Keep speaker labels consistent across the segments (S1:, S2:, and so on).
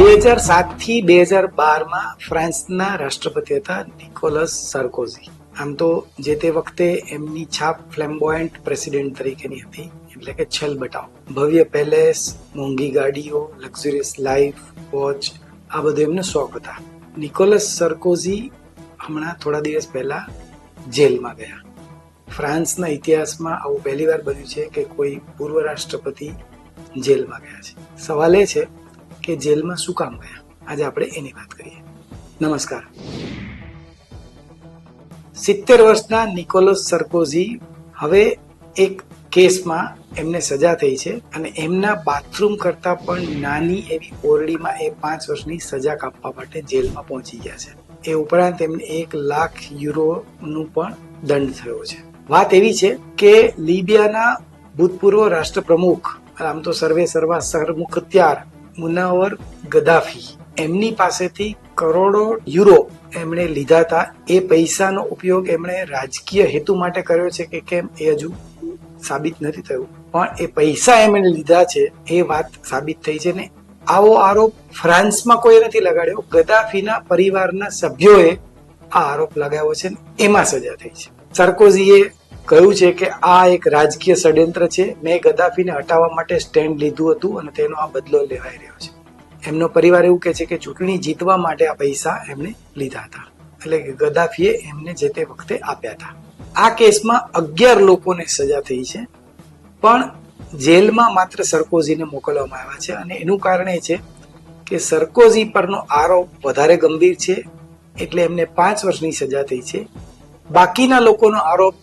S1: બે હજાર સાતથી બે હજાર બારમાં ફ્રાન્સના રાષ્ટ્રપતિ હતા નિકોલસ સાર્કોઝી. આમ તો જે તે વખતે એમની છાપ ફ્લેમ્બોયન્ટ પ્રેસિડેન્ટ તરીકેની હતી, એટલે કે છેલ બટાવ. ભવ્ય પેલેસ, મોંઘી ગાડીઓ, લક્ઝુરિયસ લાઈફ, વોચ, આ બધું એમને શોખ હતા. નિકોલસ સરકોઝી હમણાં થોડા દિવસ પહેલા જેલમાં ગયા. ફ્રાન્સના ઇતિહાસમાં આવું પહેલીવાર બન્યું છે કે કોઈ પૂર્વ રાષ્ટ્રપતિ જેલમાં ગયા છે. સવાલ એ છે કે જેલમાં શું કામ ગયા? આજે આપણે એની વાત કરીએ. નમસ્કાર. સિત્તેર વર્ષના નિકોલસ સરકોઝી હવે એક કેસમાં એમને સજા થઈ છે અને એમના બાથરૂમ કરતા પણ નાની એવી ઓરડીમાં એ પાંચ વર્ષની સજા કાપવા માટે જેલમાં પહોંચી ગયા છે. એ ઉપરાંત એમને એક લાખ યુરોનું પણ દંડ થયો છે. વાત એવી છે કે લીબિયાના ભૂતપૂર્વ રાષ્ટ્રપ્રમુખ, આમ તો સર્વે સર્વા સરમુખત્યાર મુનાવર ગદાફી એમની પાસેથી કરોડો યુરો એમણે લીધા હતા. એ પૈસાનો ઉપયોગ એમણે રાજકીય હેતુ માટે કર્યો છે કે કેમ એ હજુ સાબિત નથી થયું. પણ એ પૈસા એમણે લીધા છે, એ વાત સાબિત થઈ છે ને. આવો આરોપ ફ્રાન્સમાં કોઈ નથી લગાડ્યો. ગદાફીના પરિવારના સભ્યોએ આ આરોપ લગાવ્યો છે એમાં સજા થઈ છે. સરકોઝીએ કહ્યું છે કે આ એક રાજકીય ષડયંત્ર છે. મેં ગદાફીને હટાવવા માટે સ્ટેન્ડ લીધું હતું અને તેનો આ બદલો લેવાઈ રહ્યો છે. એમનો પરિવાર એવું કહે છે કે ચૂંટણી જીતવા માટે આ પૈસા એમણે લીધા હતા. એટલે કે ગદાફીએ એમને જે તે વખતે આપ્યા હતા. આ કેસમાં અગિયાર લોકોને સજા થઈ છે. પણ જેલમાં માત્ર સરકોઝીને મોકલવામાં આવ્યા છે. અને એનું કારણ એ છે કે સરકોઝી પરનો આરોપ વધારે ગંભીર છે. એટલે એમને પાંચ વર્ષની સજા થઈ છે. બાકીના લોકોનો આરોપ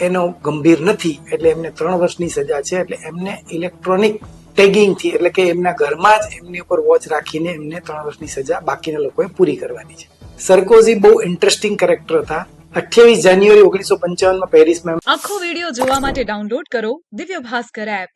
S1: એનો ગંભીર નથી, એટલે એમને ત્રણ વર્ષની સજા છે, એટલે એમને ઇલેક્ટ્રોનિક ટેગિંગથી એટલે કે એમના ઘરમાં જ એમની ઉપર વોચ રાખીને એમને ત્રણ વર્ષની સજા બાકીના લોકોએ પૂરી કરવાની છે. સરકોઝી બહુ ઇન્ટરેસ્ટિંગ કેરેક્ટર હતા. અઠ્યાવીસ જાન્યુઆરી ઓગણીસો પંચાવનમાં પેરિસમાં
S2: આખો વીડિયો જોવા માટે ડાઉનલોડ કરો દિવ્ય ભાસ્કર એપ